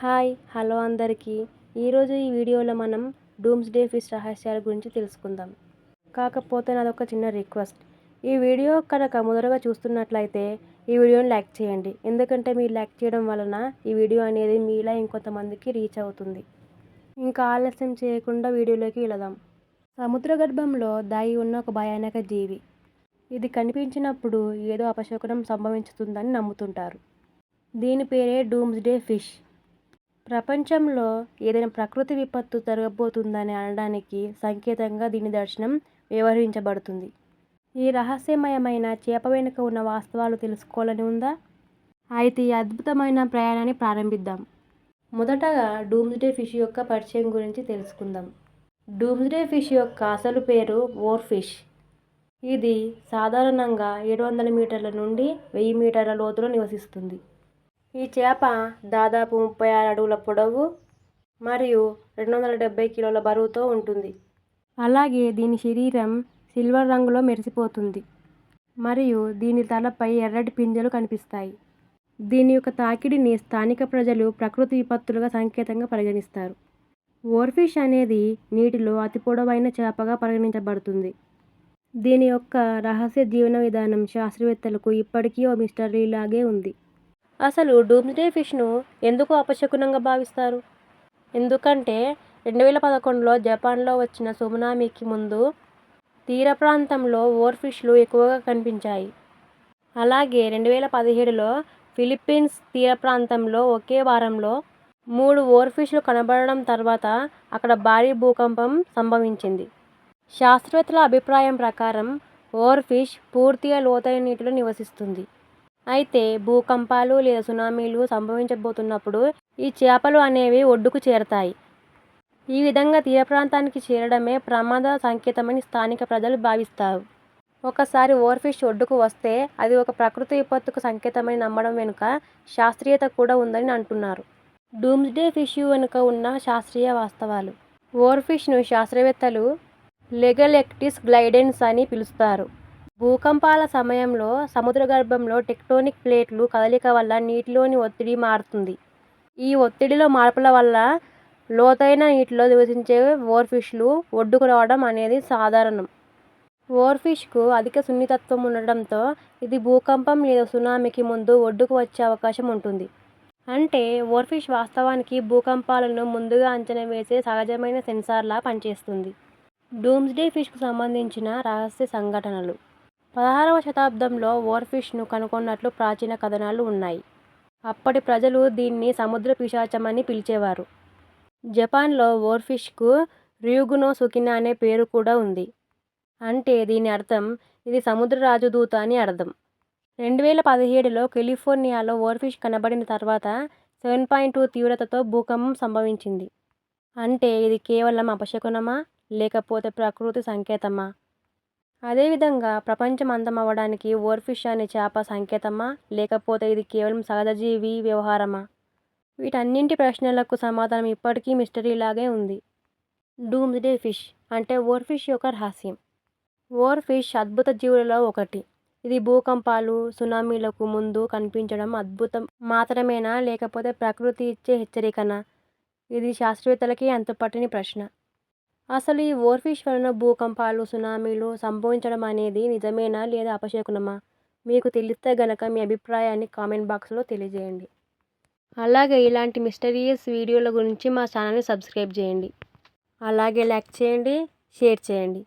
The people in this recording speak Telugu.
హాయ్ హలో అందరికీ. ఈరోజు ఈ వీడియోలో మనం డూమ్స్ డే ఫిష్ రహస్యాల గురించి తెలుసుకుందాం. కాకపోతే నాదొక చిన్న రిక్వెస్ట్. ఈ వీడియో కనుక మొదటగా చూస్తున్నట్లయితే ఈ వీడియోని లైక్ చేయండి. ఎందుకంటే మీరు లైక్ చేయడం వలన ఈ వీడియో అనేది మీలా ఇంకొంతమందికి రీచ్ అవుతుంది. ఇంకా ఆలస్యం చేయకుండా వీడియోలోకి వెళదాం. సముద్ర గర్భంలో దాగి ఉన్న ఒక భయానక జీవి. ఇది కనిపించినప్పుడు ఏదో అపశకునం సంభవించుతుందని నమ్ముతుంటారు. దీని పేరే డూమ్స్ డే ఫిష్. ప్రపంచంలో ఏదైనా ప్రకృతి విపత్తు జరగబోతుందని అనడానికి సంకేతంగా దీని దర్శనం వ్యవహరించబడుతుంది. ఈ రహస్యమయమైన చేప వెనుక ఉన్న వాస్తవాలు తెలుసుకోవాలని ఉందా? అయితే ఈ అద్భుతమైన ప్రయాణాన్ని ప్రారంభిద్దాం. మొదటగా డూమ్స్డే ఫిష్ యొక్క పరిచయం గురించి తెలుసుకుందాం. డూమ్స్డే ఫిష్ యొక్క అసలు పేరు ఓర్ ఫిష్. ఇది సాధారణంగా ఏడు వందల మీటర్ల నుండి వెయ్యి మీటర్ల లోతులో నివసిస్తుంది. ఈ చేప దాదాపు ముప్పై ఆరు అడుగుల పొడవు మరియు రెండు వందల డెబ్బై కిలోల బరువుతో ఉంటుంది. అలాగే దీని శరీరం సిల్వర్ రంగులో మెరిసిపోతుంది మరియు దీని తలపై ఎర్రటి పింజలు కనిపిస్తాయి. దీని యొక్క తాకిడిని స్థానిక ప్రజలు ప్రకృతి విపత్తులుగా సంకేతంగా పరిగణిస్తారు. ఓర్ఫిష్ అనేది నీటిలో అతి పొడవైన చేపగా పరిగణించబడుతుంది. దీని యొక్క రహస్య జీవన విధానం శాస్త్రవేత్తలకు ఇప్పటికీ ఓ మిస్టరీలాగే ఉంది. అసలు డూమ్స్డే ఫిష్ను ఎందుకు అపశకునంగా భావిస్తారు? ఎందుకంటే రెండు వేల పదకొండులో జపాన్లో వచ్చిన సునామీకి ముందు తీర ప్రాంతంలో ఓర్ ఫిష్లు ఎక్కువగా కనిపించాయి. అలాగే రెండు వేల పదిహేడులో ఫిలిప్పీన్స్ తీర ప్రాంతంలో ఒకే వారంలో మూడు ఓర్ ఫిష్లు కనబడడం తర్వాత అక్కడ భారీ భూకంపం సంభవించింది. శాస్త్రవేత్తల అభిప్రాయం ప్రకారం ఓర్ ఫిష్ పూర్తిగా లోతైన నీటిలో నివసిస్తుంది. అయితే భూకంపాలు లేదా సునామీలు సంభవించబోతున్నప్పుడు ఈ చేపలు అనేవి ఒడ్డుకు చేరతాయి. ఈ విధంగా తీర ప్రాంతానికి చేరడమే ప్రమాద సంకేతమని స్థానిక ప్రజలు భావిస్తారు. ఒకసారి ఓవర్ఫిష్ ఒడ్డుకు వస్తే అది ఒక ప్రకృతి విపత్తుకు సంకేతమని నమ్మడం వెనుక శాస్త్రీయత కూడా ఉందని అంటున్నారు. డూమ్స్డే ఫిష్ వెనుక ఉన్న శాస్త్రీయ వాస్తవాలు. ఓవర్ఫిష్ను శాస్త్రవేత్తలు లెగలెక్టిస్ గ్లైడెన్స్ అని పిలుస్తారు. భూకంపాల సమయంలో సముద్రగర్భంలో టెక్టోనిక్ ప్లేట్లు కదలిక వల్ల నీటిలోని ఒత్తిడి మారుతుంది. ఈ ఒత్తిడిలో మార్పుల వల్ల లోతైన నీటిలో నివసించే ఓర్ఫిష్లు ఒడ్డుకు రావడం అనేది సాధారణం. ఓర్ఫిష్కు అధిక సున్నితత్వం ఉండడంతో ఇది భూకంపం లేదా సునామీకి ముందు ఒడ్డుకు వచ్చే అవకాశం ఉంటుంది. అంటే ఓర్ఫిష్ వాస్తవానికి భూకంపాలను ముందుగా అంచనా వేసే సహజమైన సెన్సార్లా పనిచేస్తుంది. డూమ్స్డే ఫిష్కు సంబంధించిన రహస్య సంఘటనలు. పదహారవ శతాబ్దంలో ఓర్ఫిష్ను కనుగొన్నట్లు ప్రాచీన కథనాలు ఉన్నాయి. అప్పటి ప్రజలు దీన్ని సముద్ర పిశాచమని పిలిచేవారు. జపాన్లో ఓర్ఫిష్కు ర్యూగునో సుకినా అనే పేరు కూడా ఉంది. అంటే దీని అర్థం ఇది సముద్ర రాజదూత అని అర్థం. రెండు వేల పదిహేడులో కెలిఫోర్నియాలో ఓర్ఫిష్ కనబడిన తర్వాత సెవెన్ పాయింట్ టూ తీవ్రతతో భూకంపం సంభవించింది. అంటే ఇది కేవలం అపశకునమా లేకపోతే ప్రకృతి సంకేతమా? అదేవిధంగా ప్రపంచం అంతమవ్వడానికి ఓర్ఫిష్ అనే చేప సంకేతమా? లేకపోతే ఇది కేవలం సహజజీవి వ్యవహారమా? వీటన్నింటి ప్రశ్నలకు సమాధానం ఇప్పటికీ మిస్టరీలాగే ఉంది. డూమ్స్డే ఫిష్ అంటే ఓర్ఫిష్ యొక్క రహస్యం. ఓర్ఫిష్ అద్భుత జీవులలో ఒకటి. ఇది భూకంపాలు సునామీలకు ముందు కనిపించడం అద్భుతం మాత్రమేనా? లేకపోతే ప్రకృతి ఇచ్చే హెచ్చరికనా? ఇది శాస్త్రవేత్తలకి అంతుపట్టని ప్రశ్న. అసలు ఈ ఓర్ఫిష్ వలన భూకంపాలు సునామీలు సంభవించడం అనేది నిజమేనా లేదా అపశకునమా? మీకు తెలిస్తే గనక మీ అభిప్రాయాన్ని కామెంట్ బాక్స్లో తెలియజేయండి. అలాగే ఇలాంటి మిస్టరీయస్ వీడియోల గురించి మా ఛానల్ని సబ్స్క్రైబ్ చేయండి. అలాగే లైక్ చేయండి షేర్ చేయండి.